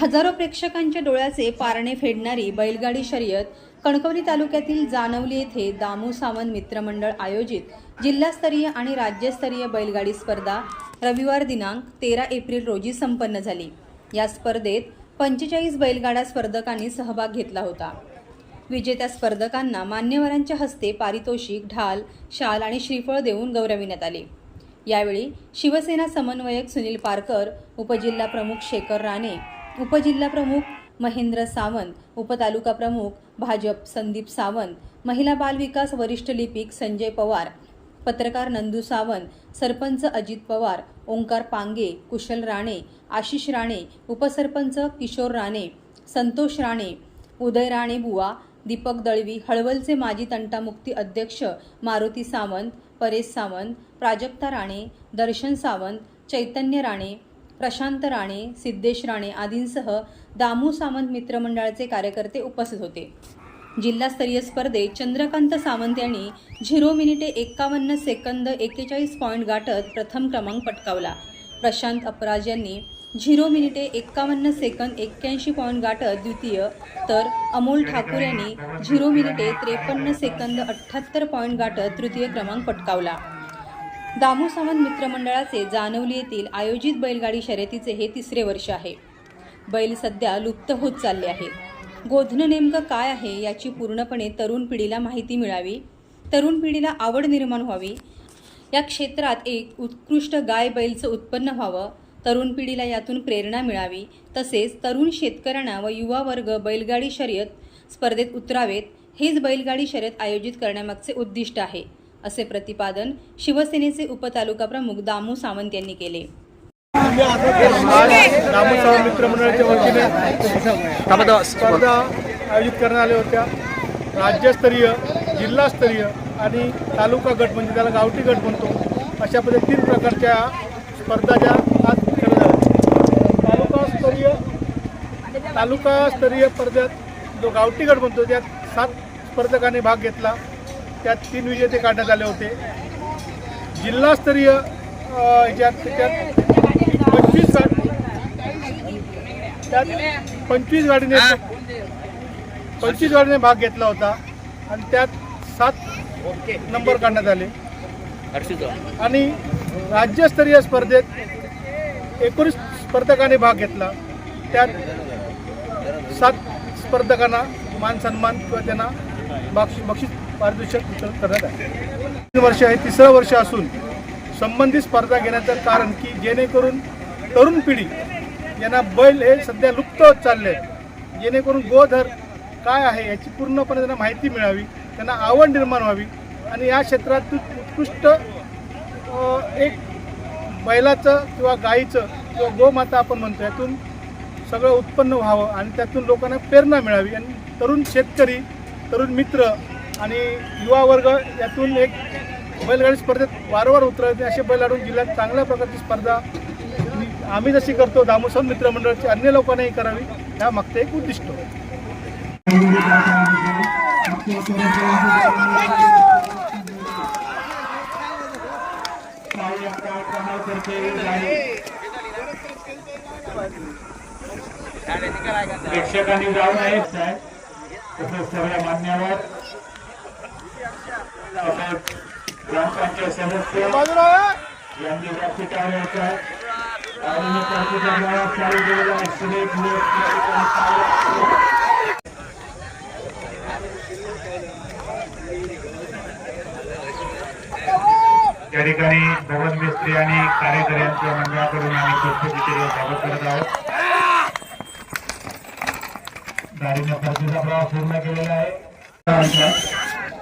हजारो प्रेक्षकांच्या डोळ्याचे पारणे फेडणारी बैलगाडी शर्यत कणकवली तालुक्यातील जानवली येथे दामू सावंत मित्रमंडळ आयोजित जिल्हास्तरीय आणि राज्यस्तरीय बैलगाडी स्पर्धा रविवार दिनांक तेरा एप्रिल रोजी संपन्न झाली. या स्पर्धेत पंचेचाळीस बैलगाडा स्पर्धकांनी सहभाग घेतला होता. विजेत्या स्पर्धकांना मान्यवरांच्या हस्ते पारितोषिक ढाल शाल आणि श्रीफळ देऊन गौरविण्यात आले. यावेळी शिवसेना समन्वयक सुनील पारकर उपजिल्हा प्रमुख शेखर राणे उपजिल्हा प्रमुख महेंद्र सावंत उपतालुका प्रमुख भाजप संदीप सावंत महिला बाल विकास वरिष्ठ लिपिक संजय पवार पत्रकार नंदू सावंत सरपंच अजित पवार ओंकार पांगे कुशल राणे आशिष राणे उपसरपंच किशोर राणे संतोष राणे उदय राणे बुवा दीपक दळवी हळवलचे माजी तंटामुक्ती अध्यक्ष मारुती सावंत परेश सावंत प्राजक्ता राणे दर्शन सावंत चैतन्य राणे प्रशांत राणे सिद्धेश राणे आदींसह दामू सामंत मित्रमंडळाचे कार्यकर्ते उपस्थित होते. जिल्हास्तरीय स्पर्धेत चंद्रकांत सावंत यांनी झिरो मिनिटे एक्कावन्न सेकंद एक्केचाळीस पॉईंट गाठत प्रथम क्रमांक पटकावला. प्रशांत अपराज यांनी झिरो मिनिटे एक्कावन्न सेकंद एक्क्याऐंशी पॉईंट गाठत द्वितीय तर अमोल ठाकूर यांनी झिरो मिनिटे त्रेपन्न सेकंद अठ्ठ्याहत्तर पॉईंट गाठत तृतीय क्रमांक पटकावला. दामू सावंत मित्रमंडळाचे जानवली येथील आयोजित बैलगाडी शर्यतीचे हे तिसरे वर्ष आहे. बैल सध्या लुप्त होत चालले आहेत गोधनं नेमकं काय आहे याची पूर्णपणे तरुण पिढीला माहिती मिळावी तरुण पिढीला आवड निर्माण व्हावी या क्षेत्रात एक उत्कृष्ट गाय बैलचं उत्पन्न व्हावं तरुण पिढीला यातून प्रेरणा मिळावी तसेच तरुण शेतकऱ्यांना व युवा वर्ग बैलगाडी शर्यत स्पर्धेत उतरावेत हेच बैलगाडी शर्यत आयोजित करण्यामागचे उद्दिष्ट आहे. असे प्रतिपादन शिवसेनेचे उपतालुका प्रमुख दामू सावंत यांनी केले. आज दामोदर मित्र मंडळाच्या वतीने स्पर्धा. आयोजित करण्यात आल्या होत्या. राज्यस्तरीय जिल्हास्तरीय आणि तालुका गट म्हणजे त्याला गावठी गट म्हणतो. अशा पद्धती तीन प्रकारच्या स्पर्धा ज्या आज केल्या जातात. तालुकास्तरीय तालुकास्तरीय स्पर्धेत जो गावठी गट म्हणतो त्यात सात स्पर्धकांनी भाग घेतला. त्यात तीन विजेते काढण्यात आले होते. जिल्हास्तरीय त्याच्यात पंचवीस त्यात पंचवीस गाडीने पंचवीस गाडीने भाग घेतला होता आणि त्यात सात नंबर काढण्यात आले. आणि राज्यस्तरीय स्पर्धेत एकोणीस स्पर्धकांनी भाग घेतला. त्यात सात स्पर्धकांना मान सन्मान किंवा त्यांना बक्षीस बक्षीस पारदर्शक वितरण करण्यात आले. तीन वर्ष आहे तिसरं वर्ष असून संबंधित स्पर्धा घेण्याचं कारण की जेणेकरून तरुण पिढी यांना बैल हे सध्या लुप्त होत चालले जेणेकरून गोधर काय आहे याची पूर्णपणे त्यांना माहिती मिळावी त्यांना आवड निर्माण व्हावी आणि या क्षेत्रात उत्कृष्ट एक बैलाचं किंवा गाईचं किंवा गोमाता आपण म्हणतो यातून सगळं उत्पन्न व्हावं आणि त्यातून लोकांना प्रेरणा मिळावी आणि तरुण शेतकरी तरुण मित्र आणि युवा वर्ग यातून एक बैलगाडी स्पर्धेत वारंवार उतरते असे बैलाडून जिल्ह्यात चांगल्या प्रकारची स्पर्धा आम्ही जशी करतो दामोसन मित्रमंडळाची अन्य लोकांनाही करावी ह्या मागचं एक उद्दिष्ट. प्रेक्षकांनी जाऊन नये साहेब सगळ्या मान्यवर तसेच ग्रामपंचायत सदस्य यांनी आणि गावात चालू केलेला ऍक्सिडेंट त्या ठिकाणी भवन मिस्त्री आणि कार्यकर्त्यांच्या मंडळाकडून आम्ही स्वच्छतेचे स्वागत करत आहोत. गाडीने परतीचा प्रवास पूर्ण केलेला आहे.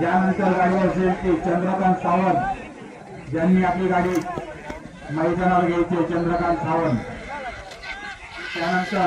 ज्यानंतर गाडी असेल ती चंद्रकांत सावंत ज्यांनी आपली गाडी मैदानावर घ्यायची चंद्रकांत सावंत त्यानंतर